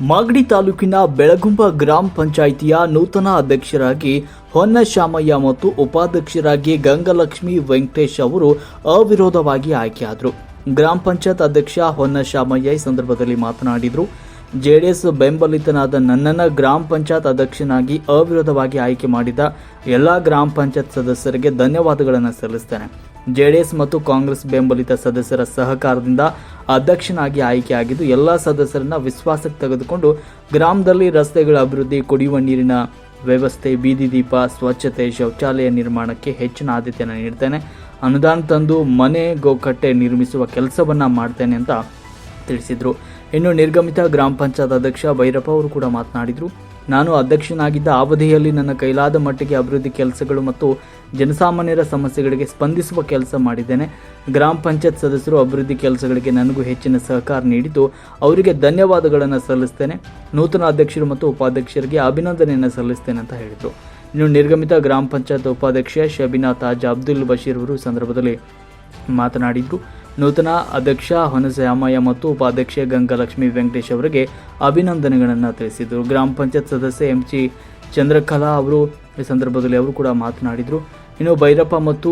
ಮಾಗಡಿ ತಾಲೂಕಿನ ಬೆಳಗುಂಬ ಗ್ರಾಮ ಪಂಚಾಯಿತಿಯ ನೂತನ ಅಧ್ಯಕ್ಷರಾಗಿ ಹೊನ್ನಶ್ಯಾಮಯ್ಯ ಮತ್ತು ಉಪಾಧ್ಯಕ್ಷರಾಗಿ ಗಂಗಲಕ್ಷ್ಮಿ ವೆಂಕಟೇಶ್ ಅವರು ಅವಿರೋಧವಾಗಿ ಆಯ್ಕೆಯಾದರು. ಗ್ರಾಮ ಪಂಚಾಯತ್ ಅಧ್ಯಕ್ಷ ಹೊನ್ನಶ್ಯಾಮಯ್ಯ ಈ ಸಂದರ್ಭದಲ್ಲಿ ಮಾತನಾಡಿದರು. ಜೆಡಿಎಸ್ ಬೆಂಬಲಿತನಾದ ನನ್ನನ್ನು ಗ್ರಾಮ ಪಂಚಾಯತ್ ಅಧ್ಯಕ್ಷನಾಗಿ ಅವಿರೋಧವಾಗಿ ಆಯ್ಕೆ ಮಾಡಿದ ಎಲ್ಲ ಗ್ರಾಮ ಪಂಚಾಯತ್ ಸದಸ್ಯರಿಗೆ ಧನ್ಯವಾದಗಳನ್ನು ಸಲ್ಲಿಸ್ತೇನೆ. ಜೆಡಿಎಸ್ ಮತ್ತು ಕಾಂಗ್ರೆಸ್ ಬೆಂಬಲಿತ ಸದಸ್ಯರ ಸಹಕಾರದಿಂದ ಅಧ್ಯಕ್ಷನಾಗಿ ಆಯ್ಕೆಯಾಗಿದ್ದು, ಎಲ್ಲ ಸದಸ್ಯರನ್ನ ವಿಶ್ವಾಸಕ್ಕೆ ತೆಗೆದುಕೊಂಡು ಗ್ರಾಮದಲ್ಲಿ ರಸ್ತೆಗಳ ಅಭಿವೃದ್ಧಿ, ಕುಡಿಯುವ ನೀರಿನ ವ್ಯವಸ್ಥೆ, ಬೀದಿ ದೀಪ, ಸ್ವಚ್ಛತೆ, ಶೌಚಾಲಯ ನಿರ್ಮಾಣಕ್ಕೆ ಹೆಚ್ಚಿನ ಆದ್ಯತೆಯನ್ನು ನೀಡ್ತೇನೆ. ಅನುದಾನ ತಂದು ಮನೆ, ಗೋಕಟ್ಟೆ ನಿರ್ಮಿಸುವ ಕೆಲಸವನ್ನ ಮಾಡ್ತೇನೆ ಅಂತ ತಿಳಿಸಿದರು. ಇನ್ನು ನಿರ್ಗಮಿತ ಗ್ರಾಮ ಪಂಚಾಯತ್ ಅಧ್ಯಕ್ಷ ಭೈರಪ್ಪ ಅವರು ಕೂಡ ಮಾತನಾಡಿದರು. ನಾನು ಅಧ್ಯಕ್ಷನಾಗಿದ್ದ ಅವಧಿಯಲ್ಲಿ ನನ್ನ ಕೈಲಾದ ಮಟ್ಟಿಗೆ ಅಭಿವೃದ್ಧಿ ಕೆಲಸಗಳು ಮತ್ತು ಜನಸಾಮಾನ್ಯರ ಸಮಸ್ಯೆಗಳಿಗೆ ಸ್ಪಂದಿಸುವ ಕೆಲಸ ಮಾಡಿದ್ದೇನೆ. ಗ್ರಾಮ ಪಂಚಾಯತ್ ಸದಸ್ಯರು ಅಭಿವೃದ್ಧಿ ಕೆಲಸಗಳಿಗೆ ನನಗೂ ಹೆಚ್ಚಿನ ಸಹಕಾರ ನೀಡಿದ್ದು ಅವರಿಗೆ ಧನ್ಯವಾದಗಳನ್ನು ಸಲ್ಲಿಸ್ತೇನೆ. ನೂತನ ಅಧ್ಯಕ್ಷರು ಮತ್ತು ಉಪಾಧ್ಯಕ್ಷರಿಗೆ ಅಭಿನಂದನೆಯನ್ನು ಸಲ್ಲಿಸ್ತೇನೆ ಅಂತ ಹೇಳಿದರು. ಇನ್ನು ನಿರ್ಗಮಿತ ಗ್ರಾಮ ಪಂಚಾಯತ್ ಉಪಾಧ್ಯಕ್ಷ ಶಬಿನಾ ತಾಜ್ ಅಬ್ದುಲ್ ಬಶೀರ್ ಅವರು ಸಂದರ್ಭದಲ್ಲಿ ಮಾತನಾಡಿದರು. ನೂತನ ಅಧ್ಯಕ್ಷ ಹೊನಸಯಾಮಯ್ಯ ಮತ್ತು ಉಪಾಧ್ಯಕ್ಷೆ ಗಂಗಾಲಕ್ಷ್ಮಿ ವೆಂಕಟೇಶ್ ಅವರಿಗೆ ಅಭಿನಂದನೆಗಳನ್ನು ತಿಳಿಸಿದರು. ಗ್ರಾಮ ಪಂಚಾಯತ್ ಸದಸ್ಯ ಎಂ ಜಿ ಚಂದ್ರಕಲಾ ಅವರು ಈ ಸಂದರ್ಭದಲ್ಲಿ ಅವರು ಕೂಡ ಮಾತನಾಡಿದರು. ಇನ್ನು ಭೈರಪ್ಪ ಮತ್ತು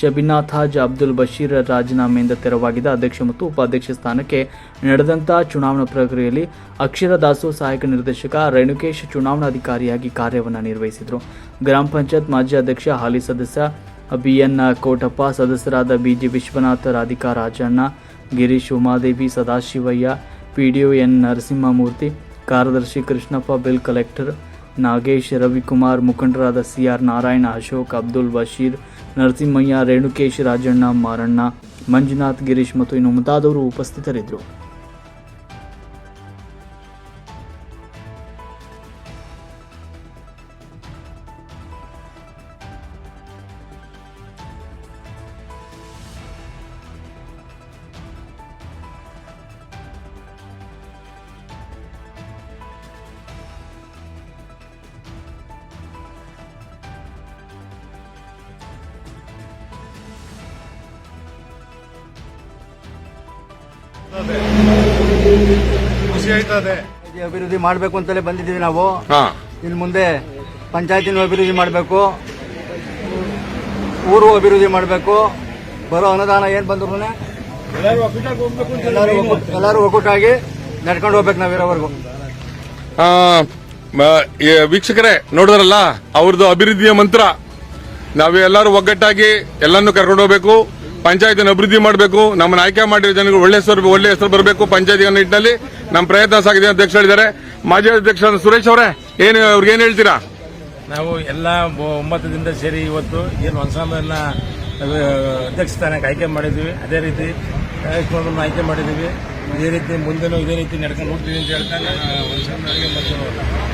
ಶಬಿನಾ ಹಾಜ್ ಅಬ್ದುಲ್ ಬಶೀರ್ ರಾಜೀನಾಮೆಯಿಂದ ತೆರವಾಗಿದ್ದ ಅಧ್ಯಕ್ಷ ಮತ್ತು ಉಪಾಧ್ಯಕ್ಷ ಸ್ಥಾನಕ್ಕೆ ನಡೆದಂಥ ಚುನಾವಣಾ ಪ್ರಕ್ರಿಯೆಯಲ್ಲಿ ಅಕ್ಷರ ದಾಸೋ ಸಹಾಯಕ ನಿರ್ದೇಶಕ ರೇಣುಕೇಶ್ ಚುನಾವಣಾಧಿಕಾರಿಯಾಗಿ ಕಾರ್ಯವನ್ನು ನಿರ್ವಹಿಸಿದರು. ಗ್ರಾಮ ಪಂಚಾಯತ್ ಮಾಜಿ ಅಧ್ಯಕ್ಷ ಹಾಲಿ ಸದಸ್ಯ ಬಿ ಎನ್ ಕೋಟಪ್ಪ ಸದಸ್ಯರಾದ B G Vishwanath, Radhika Rajanna, Girish Umadevi, Sadashivaiah, PDO N Narasimhamurthy, ಕಾರ್ಯದರ್ಶಿ ಕೃಷ್ಣಪ್ಪ, ಬಿಲ್ ಕಲೆಕ್ಟರ್ ನಾಗೇಶ್, ರವಿಕುಮಾರ್, ಮುಖಂಡರಾದ ಸಿ ಆರ್ ನಾರಾಯಣ, ಅಶೋಕ್, ಅಬ್ದುಲ್ ಬಶೀರ್, ನರಸಿಂಹಯ್ಯ, ರೇಣುಕೇಶ್, ರಾಜಣ್ಣ, ಮಾರಣ್ಣ, ಮಂಜುನಾಥ್, ಗಿರೀಶ್ ಮತ್ತು ಇನ್ನು ಮುಂತಾದವರು ಉಪಸ್ಥಿತರಿದ್ದರು. ಖುಷಿ ಆಯ್ತದೆ ಈ ಅಭಿವೃದ್ಧಿ ಮಾಡಬೇಕು ಅಂತಲೇ ಬಂದಿದ್ದೀವಿ ನಾವು. ಹಾ. ಇನ್ನು ಮುಂದೆ ಪಂಚಾಯತಿನ ಅಭಿವೃದ್ಧಿ ಮಾಡಬೇಕು. ಊರು ಅಭಿವೃದ್ಧಿ ಮಾಡಬೇಕು. ಬರೋ ಅನುದಾನ ಏನು ಬಂದ್ರು ಎಲ್ಲರೂ ಒಗ್ಗಟ್ಟಾಗಿ ನಡ್ಕೊಂಡು ಹೋಗ್ಬೇಕು ನಾವು ಇರೋವರೆಗೂ. ಆ, ಮ- ಈ ವೀಕ್ಷಕರೇ ನೋಡಿದ್ರಲ್ಲ ಅವ್ರದ್ದು ಅಭಿವೃದ್ಧಿಯ ಮಂತ್ರ. ನಾವು ಎಲ್ಲರೂ ಒಗ್ಗಟ್ಟಾಗಿ ಎಲ್ಲಾನು ಕರ್ಕೊಂಡು ಹೋಗ್ಬೇಕು. ಪಂಚಾಯತಿನ ಅಭಿವೃದ್ಧಿ ಮಾಡಬೇಕು ನಮ್ಮನ್ನು ಆಯ್ಕೆ ಮಾಡಿರೋ ಜನಗಳು ಒಳ್ಳೆ ಹೆಸರು ಒಳ್ಳೆ ಹೆಸರು ಬರಬೇಕು ಪಂಚಾಯತಿ ನಿಟ್ಟಿನಲ್ಲಿ. ನಮ್ಮ ಪ್ರಯತ್ನ ಸಾಗಿದೆ ಅಧ್ಯಕ್ಷ ಹೇಳಿದ್ದಾರೆ. ಮಾಜಿ ಅಧ್ಯಕ್ಷ ಸುರೇಶ್ ಅವರೇ ಏನು ಅವ್ರಿಗೆ ಏನು ಹೇಳ್ತೀರಾ? ನಾವು ಎಲ್ಲ ಒಂಬತ್ತು ದಿನದ ಸೇರಿ ಇವತ್ತು ಏನು ಹೊಸಮನ್ನ ಅಧ್ಯಕ್ಷ ಸ್ಥಾನಕ್ಕೆ ಆಯ್ಕೆ ಮಾಡಿದ್ವಿ. ಅದೇ ರೀತಿ ಕಾರ್ಯಕ್ರಮವನ್ನು ಆಯ್ಕೆ ಮಾಡಿದ್ದೀವಿ ಇದೇ ರೀತಿ ಮುಂದೆನೂ ಇದೇ ರೀತಿ ನಡ್ಕೊಂಡು ಹೋಗ್ತೀವಿ ಅಂತ ಹೇಳ್ತಾ ನಾನು ಹೊಸಮನಿಗೆ ಮತ್ತು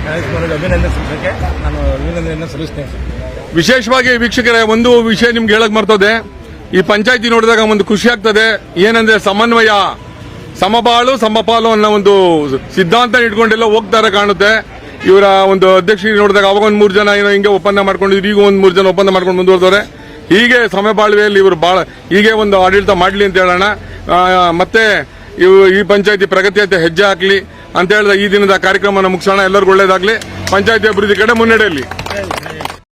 ಕಾರ್ಯಕ್ರಮಕ್ಕೆ ಅಭಿನಂದನೆ ಸಲ್ಲಿಸೋಕ್ಕೆ ನಾನು ಅಭಿನಂದನೆಯನ್ನು ಸಲ್ಲಿಸ್ತೇನೆ. ವಿಶೇಷವಾಗಿ ವೀಕ್ಷಕರೇ ಒಂದು ವಿಷಯ ನಿಮ್ಗೆ ಹೇಳಕ್ ಮರ್ತದೆ. ಈ ಪಂಚಾಯತಿ ನೋಡಿದಾಗ ಒಂದು ಖುಷಿ ಆಗ್ತದೆ. ಏನಂದ್ರೆ ಸಮನ್ವಯ, ಸಮಬಾಳು ಸಮಪಾಲು ಅನ್ನೋ ಒಂದು ಸಿದ್ಧಾಂತ ಇಟ್ಕೊಂಡೆಲ್ಲ ಹೋಗ್ತಾರೆ ಕಾಣುತ್ತೆ. ಇವರ ಒಂದು ಅಧ್ಯಕ್ಷರಿಗೆ ನೋಡಿದಾಗ ಅವಾಗ ಒಂದು ಮೂರು ಜನ ಏನೋ ಹಿಂಗೆ ಒಪ್ಪಂದ ಮಾಡ್ಕೊಂಡಿದ್ರು, ಈಗ ಒಂದು ಮೂರು ಜನ ಒಪ್ಪಂದ ಮಾಡ್ಕೊಂಡು ಮುಂದುವರೆದವ್ರೆ. ಹೀಗೆ ಸಮಬಾಳ್ವೆಯಲ್ಲಿ ಇವರು ಬಾಳ, ಹೀಗೆ ಒಂದು ಆಡಳಿತ ಮಾಡ್ಲಿ ಅಂತ ಹೇಳೋಣ. ಮತ್ತೆ ಇವು ಈ ಪಂಚಾಯತಿ ಪ್ರಗತಿ ಅಂತ ಹೆಜ್ಜೆ ಹಾಕ್ಲಿ. ಅಂತ ಹೇಳಿದ ಈ ದಿನದ ಕಾರ್ಯಕ್ರಮನ ಮುಗಿಸೋಣ. ಎಲ್ಲರಿಗೂ ಒಳ್ಳೇದಾಗ್ಲಿ. ಪಂಚಾಯತಿ ಅಭಿವೃದ್ಧಿ ಕಡೆ ಮುನ್ನಡೆಯಲಿ